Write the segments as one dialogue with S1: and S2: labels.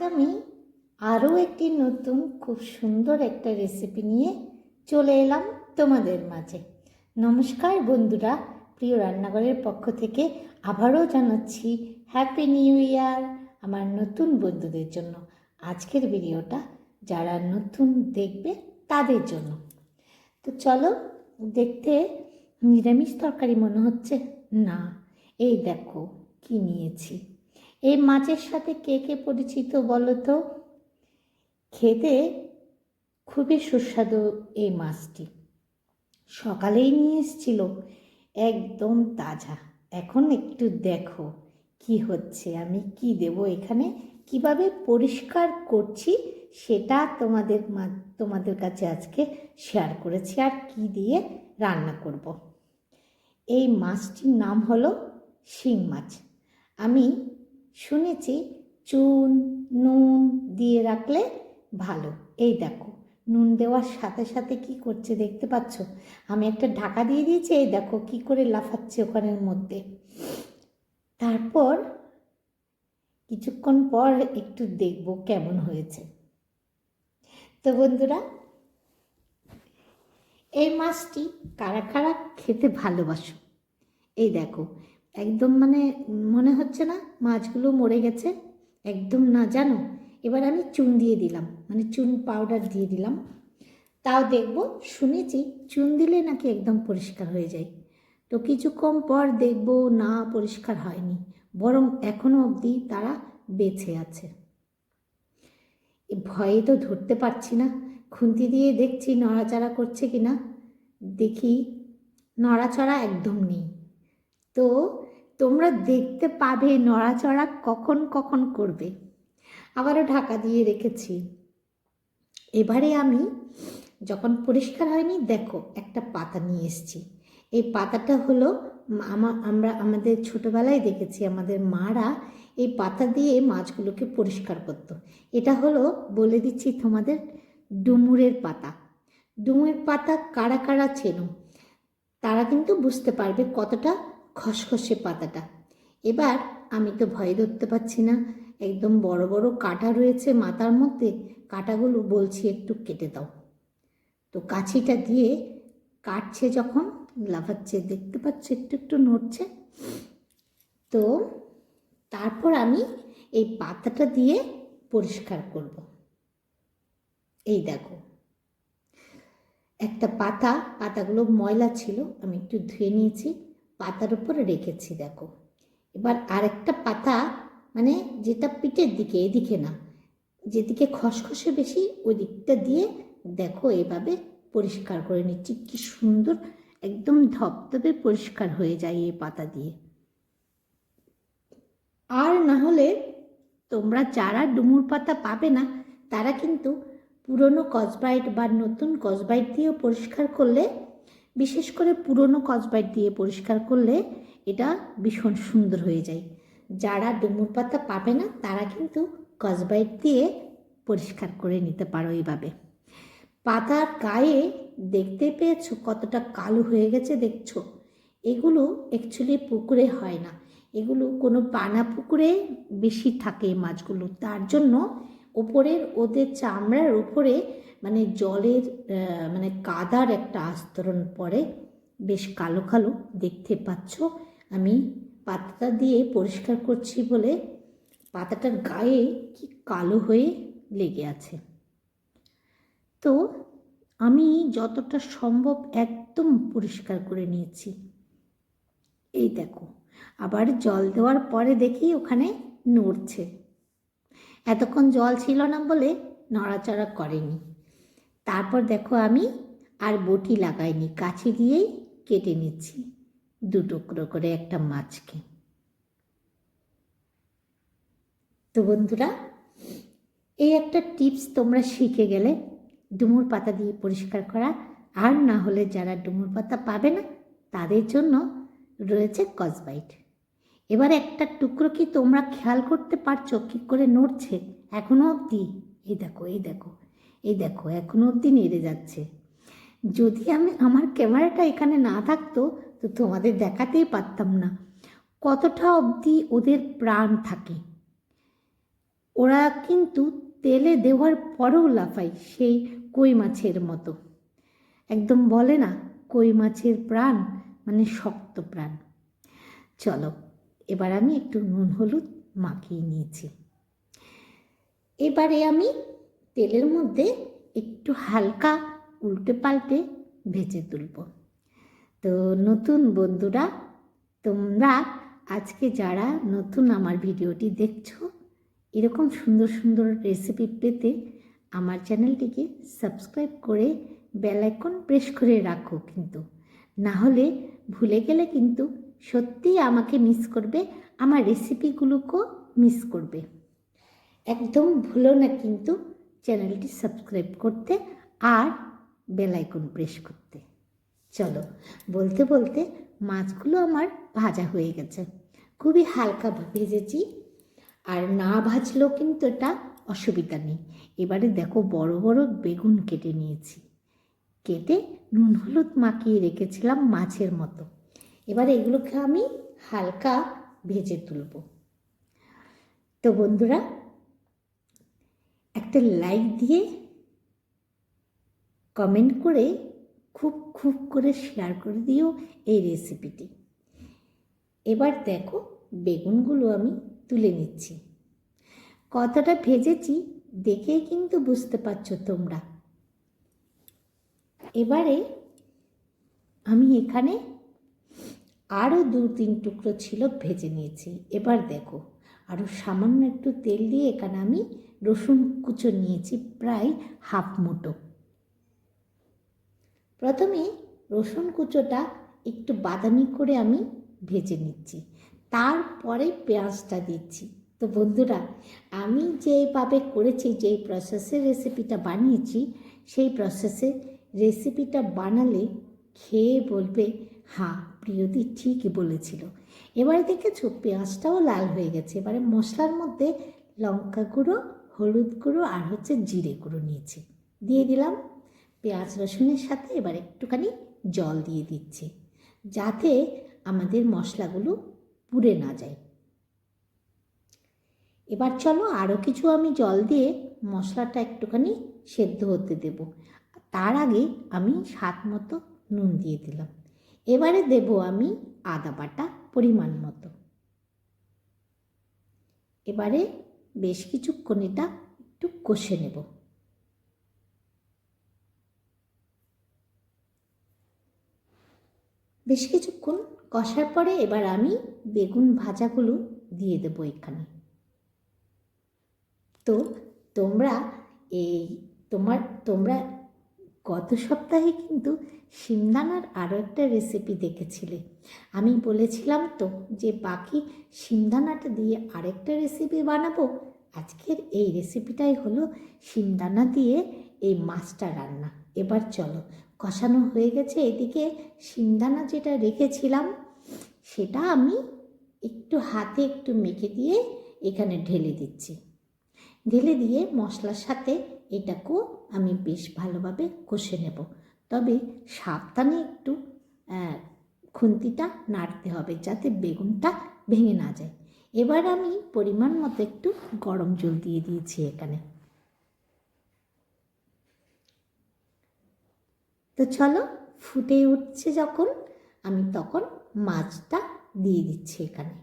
S1: আমি আরও একটি নতুন, খুব সুন্দর একটা রেসিপি নিয়ে চলে এলাম তোমাদের মাঝে। নমস্কার বন্ধুরা, প্রিয় রান্নাঘরের পক্ষ থেকে আবারও জানাচ্ছি হ্যাপি নিউ ইয়ার আমার নতুন বন্ধুদের জন্য। আজকের ভিডিওটা যারা নতুন দেখবে তাদের জন্য। তো চলো, দেখতে নিরামিষ তরকারি মনে হচ্ছে? না, এই দেখো, কি নিয়েছি। এই মাছের সাথে কে কে পরিচিত বলো তো? খেতে খুবই সুস্বাদু এই মাছটি। সকালেই নিয়ে এসেছিল, একদম তাজা। এখন একটু দেখো, কি হচ্ছে? আমি কি দেব এখানে? কীভাবে পরিষ্কার করছি সেটা তোমাদের তোমাদের কাছে আজকে শেয়ার করেছি আর কি দিয়ে রান্না করব। এই মাছটির নাম হলো শিং মাছ। আমি শুনেছি চুন, নুন দিয়ে রাখলে ভালো। এই দেখো, নুন দেওয়ার সাথে সাথে কি করছে দেখতে পাচ্ছ? আমি একটা ঢাকা দিয়ে দিয়েছি, এই দেখো কি করে লাফাচ্ছে ওখানের মধ্যে। তারপর কিছুক্ষণ পর একটু দেখব কেমন হয়েছে। তো বন্ধুরা, এই মাছটি কারা কারা খেতে ভালোবাসো? এই দেখো একদম মানে মনে হচ্ছে না মাছগুলো মরে গেছে। একদম না জানো? এবার আমি চুন দিয়ে দিলাম মানে চুন পাউডার দিয়ে দিলাম। তাও দেখব, শুনেছি চুন দিলে নাকি একদম পরিষ্কার হয়ে যায়। তো কিছুক্ষণ পর দেখব না পরিষ্কার হয়নি, বরং এখনও অবধি তারা বেঁচে আছে। ভয়ে তো ধরতে পারছি না, খুন্তি দিয়ে দেখছি নড়াচড়া করছে কি না দেখি, নড়াচড়া একদম নেই। তো তোমরা দেখতে পাবে নড়াচড়া কখন কখন করবে। আবারও ঢাকা দিয়ে রেখেছি। এবারে আমি যখন পরিষ্কার হয়নি, দেখো একটা পাতা নিয়ে এসেছি। এই পাতাটা হলো আমা, আমরা আমাদের ছোটোবেলায় দেখেছি, আমাদের মারা এই পাতা দিয়ে মাছগুলোকে পরিষ্কার করতো। এটা হলো বলে দিচ্ছি তোমাদের ডুমুরের পাতা। ডুমুরের পাতা কারা কারা চেনো? তারা কিন্তু বুঝতে পারবে কতটা খসখসে পাতাটা। এবার আমি তো ভয় ধরতে পারছি না। একদম বড় বড় কাঁটা রয়েছে মাথার মধ্যে। কাঁটাগুলো বলছি একটু কেটে দাও। তো কাছিটা দিয়ে কাটছে যখন, লাফাচ্ছে, দেখতে পাচ্ছ একটু একটু নড়ছে। তো তারপর আমি এই পাতাটা দিয়ে পরিষ্কার করব। এই দেখো। একটা পাতা, পাতাগুলো ময়লা ছিল, আমি একটু ধুয়ে নিয়েছি। পাতার উপরে রেখেছি, দেখো। এবার আরেকটা পাতা মানে যেটা পিঠের দিকে, এদিকে না, যেদিকে খসখসে বেশি, ওই দিকটা দিয়ে দেখো এভাবে পরিষ্কার করে নিচ্ছি। কি সুন্দর, একদম ধপধপে পরিষ্কার হয়ে যায় এই পাতা দিয়ে। আর না হলে তোমরা যারা ডুমুর পাতা পাবে না, তারা কিন্তু পুরনো কসবাইট বা নতুন কসবাইট দিয়েও পরিষ্কার করলে বিশেষ করে পুরনো কসবাইট দিয়ে পরিষ্কার করলে এটা ভীষণ সুন্দর হয়ে যায়। যারা ডুমুর পাতা পাবে না, তারা কিন্তু কসবাইট দিয়ে পরিষ্কার করে নিতে পারো এইভাবে। পাতার গায়ে দেখতে পেয়েছ কতটা কালো হয়ে গেছে দেখছ? এগুলো অ্যাকচুয়ালি পুকুরে হয় না। এগুলো কোনো পানা পুকুরে বেশি থাকে মাছগুলো। তার জন্য ওপরের ওদের চামড়ার উপরে মানে জলের মানে কাদার একটা আস্তরণ পড়ে। বেশ কালো কালো, দেখতে পাচ্ছ? আমি পাতাটা দিয়ে পরিষ্কার করছি বলে পাতাটার গায়ে কি কালো হয়ে লেগে আছে। তো আমি যতটা সম্ভব একদম পরিষ্কার করে নিয়েছি। এই দেখো, আবার জল দেওয়ার পরে দেখি ওখানে নড়ছে। এতক্ষণ জল ছিল না বলে নড়াচড়া করেনি। তারপর দেখো আমি আর বটি লাগাইনি, কাছে দিয়েই কেটে নিচ্ছি দু টুকরো করে একটা মাছকে। তো বন্ধুরা, এই একটা টিপস তোমরা শিখে গেলে ডুমুর পাতা দিয়ে পরিষ্কার করা, আর না হলে যারা ডুমুর পাতা পাবে না, তাদের জন্য রয়েছে কসবাইট। এবার একটা টুকরো কি তোমরা খেয়াল করতে পারছ? কি করে নড়ছে? এখনও অবধি। এই দেখো এই দেখো এই দেখো, এখনও অবধি নেড়ে যাচ্ছে। যদি আমি আমার ক্যামেরাটা এখানে না থাকতো, তো তোমাদের দেখাতেই পারতাম না। কতটা অবধি ওদের প্রাণ থাকে? ওরা কিন্তু তেলে দেওয়ার পরেও লাফায়, সেই কই মাছের মতো। একদম বলে না, কই মাছের প্রাণ মানে শক্ত প্রাণ। চলো এবার আমি একটু নুন হলুদ মাখিয়ে নিয়েছি। এবারে আমি তেলের মধ্যে একটু হালকা উল্টে পাল্টে ভেজে তুলব। তো নতুন বন্ধুরা, তোমরা আজকে যারা নতুন আমার ভিডিওটি দেখছ, এরকম সুন্দর সুন্দর রেসিপি পেতে আমার চ্যানেলটিকে সাবস্ক্রাইব করে বেল আইকন প্রেস করে রাখো কিন্তু। না হলে ভুলে গেলে কিন্তু সত্যিই আমাকে মিস করবে, আমার রেসিপিগুলোকেও মিস করবে। একদম ভুলো না কিন্তু চ্যানেলটি সাবস্ক্রাইব করতে আর বেল আইকন প্রেস করতে। চলো, বলতে বলতে মাছগুলো আমার ভাজা হয়ে গেছে। খুবই হালকা ভেজেছি, আর না ভাজলেও কিন্তু এটা অসুবিধা নেই। এবারে দেখো বড় বড় বেগুন কেটে নিয়েছি। কেটে নুন হলুদ মাখিয়ে রেখেছিলাম মাছের মতো। এবার এগুলোকে আমি হালকা ভেজে তুলব। তো বন্ধুরা, একটা লাইক দিয়ে কমেন্ট করে খুব খুব করে শেয়ার করে দিও এই রেসিপিটি এবার দেখো, বেগুনগুলো আমি তুলে নিচ্ছি। কতটা ভেজেছি দেখেই কিন্তু বুঝতে পারছ তোমরা। এবারে আমি এখানে আরও দু, তিন টুকরো ছিল ভেজে নিয়েছি। এবার দেখো আরও সামান্য একটু তেল দিয়ে এখানে আমি রসুন কুচো নিয়েছি প্রায় হাফ মুঠো। প্রথমে রসুন কুচোটা একটু বাদামি করে আমি ভেজে নিচ্ছি। তারপরে পেঁয়াজটা দিচ্ছি। তো বন্ধুরা, আমি যেভাবে করেছি, যেই প্রসেসে রেসিপিটা বানিয়েছি, সেই প্রসেসে রেসিপিটা বানালে খেয়ে বলবে হ্যাঁ প্রিয়দি ঠিকই বলেছিল। এবারে দেখেছ পেঁয়াজটাও লাল হয়ে গেছে। এবারে মশলার মধ্যে লঙ্কা গুঁড়ো, হলুদ গুঁড়ো আর হচ্ছে জিরে গুঁড়ো নিয়েছি। দিয়ে দিলাম পেঁয়াজ রসুনের সাথে, এবার একটুখানি জল দিয়ে দিচ্ছি যাতে আমাদের মশলাগুলো পুড়ে না যায়। এবার চলো আরও কিছু আমি জল দিয়ে মশলাটা একটুখানি সেদ্ধ হতে দেব। তার আগে আমি স্বাদ মতো নুন দিয়ে দিলাম। এবারে দেব আমি আদা বাটা পরিমাণ মতো। এবারে বেশ কিছুক্ষণ এটা একটু কষে নেব। বেশ কিছুক্ষণ কষার পরে এবার আমি বেগুন ভাজাগুলো দিয়ে দেবো এখানে। তো তোমরা এই তোমার তোমরা গত সপ্তাহে কিন্তু সিমদানার আরও একটা রেসিপি দেখেছিলে। আমি বলেছিলাম তো যে, বাকি সিমদানাটা দিয়ে আরেকটা রেসিপি বানাবো। আজকের এই রেসিপিটাই হলো সিমদানা দিয়ে এই মাছটা রান্না। এবার চলো, কষানো হয়ে গেছে। এদিকে সিমদানা যেটা রেখেছিলাম, সেটা আমি একটু হাতে একটু মেখে দিয়ে এখানে ঢেলে দিচ্ছি। ঢেলে দিয়ে মশলার সাথে এটাকেও আমি বেশ ভালোভাবে কষে নেব। তবে সাবধানে একটু খুন্তিটা নাড়তে হবে যাতে বেগুনটা ভেঙে না যায়। এবার আমি পরিমাণ মতো একটু গরম জল দিয়ে দিয়েছি এখানে। তো চলো, ফুটে উঠছে যখন, আমি তখন মাছটা দিয়ে দিচ্ছি এখানে।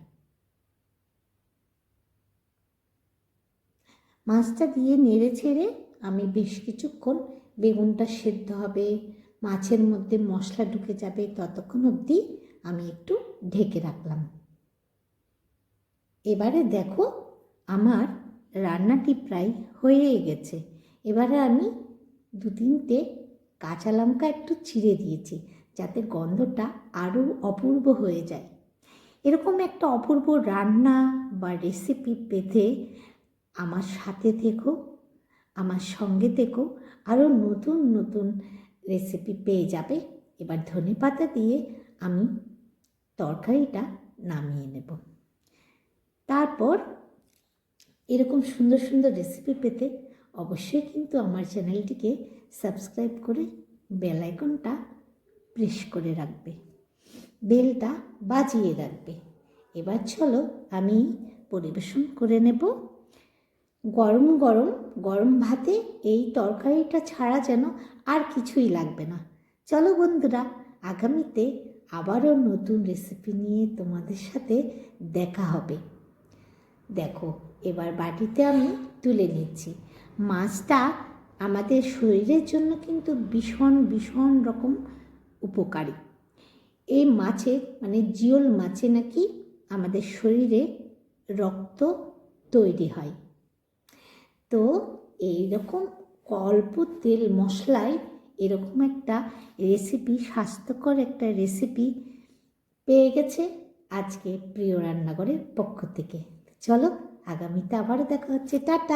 S1: মাছটা দিয়ে নেড়ে ছেড়ে আমি বেশ কিছুক্ষণ বেগুনটা সেদ্ধ হবে, মাছের মধ্যে মশলা ঢুকে যাবে, ততক্ষণ অবধি আমি একটু ঢেকে রাখলাম। এবারে দেখো আমার রান্নাটি প্রায় হয়ে গেছে। এবারে আমি দু তিনটে কাঁচা লঙ্কা একটু চিড়ে দিয়েছি, যাতে গন্ধটা আরও অপূর্ব হয়ে যায়। এরকম একটা অপূর্ব রান্না বা রেসিপি পেতে আমার সাথে থেকো। আমার সঙ্গে থেকো, আরও নতুন নতুন রেসিপি পেয়ে যাবে। এবার ধনে পাতা দিয়ে আমি তরকারিটা নামিয়ে নেব। তারপর এরকম সুন্দর সুন্দর রেসিপি পেতে অবশ্যই কিন্তু আমার চ্যানেলটিকে সাবস্ক্রাইব করে বেল আইকনটা প্রেস করে রাখবে। বেলটা বাজিয়ে রাখবে। এবার চলো আমি পরিবেশন করে নেব। গরম গরম গরম ভাতে এই তরকারিটা ছাড়া যেন আর কিছুই লাগবে না। চলো বন্ধুরা, আগামীতে আবারও নতুন রেসিপি নিয়ে তোমাদের সাথে দেখা হবে। দেখো, এবার বাটিতে আমি তুলে নিচ্ছি। মাছটা আমাদের শরীরের জন্য কিন্তু ভীষণ ভীষণ রকম উপকারী। এই মাছে মানে জিওল মাছে নাকি আমাদের শরীরে রক্ত তৈরি হয়। তো এই রকম অল্প তেল মশলায় এরকম একটা রেসিপি স্বাস্থ্যকর একটা রেসিপি পেয়ে গেছে আজকে প্রিয় রান্নাঘরের পক্ষ থেকে। চলো, আগামীতে আবারও দেখা হচ্ছে। টাটা!